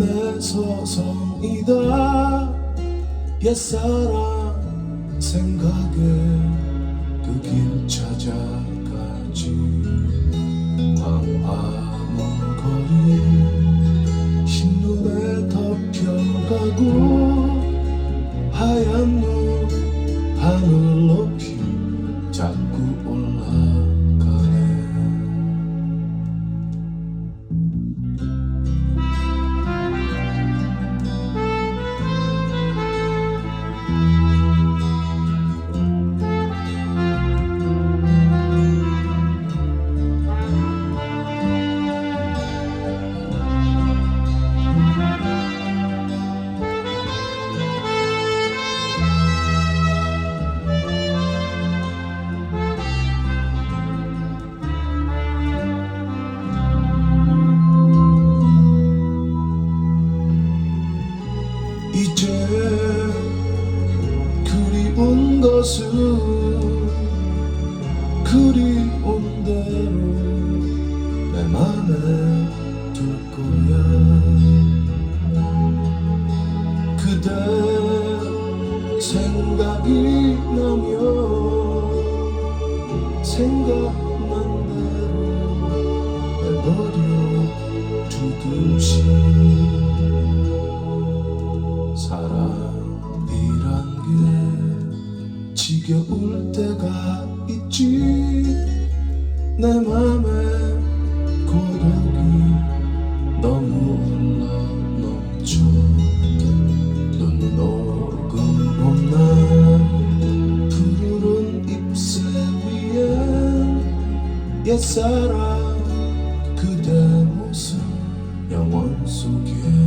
들판에 서성이다. 옛사랑 생각에 그 길 찾아가지. 광화문 거리 흰눈에 덮여가고 하얀 눈 하늘 높이 자꾸 올라 이제 그리운 것은 그리운 대로 내 맘에 둘 거야. 그대 생각이 나면 생각난 대로 내 버려 두듯이 쏠 때가 있지. 내 맘에 고독이 너무 흘러 넘쳐. 눈 녹음 없나 푸른 잎새 위에 옛사랑 그대 모습 영원 속에.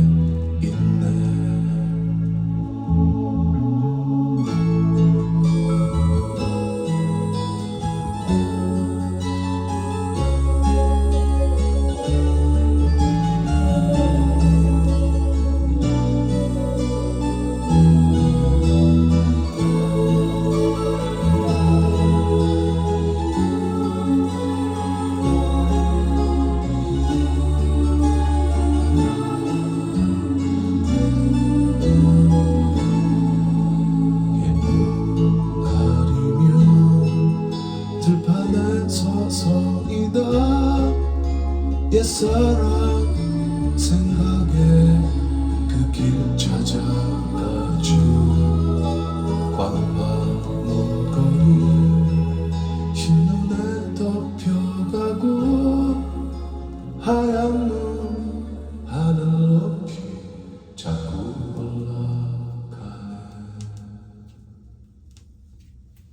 옛사랑 생각에 그 길 찾아가죠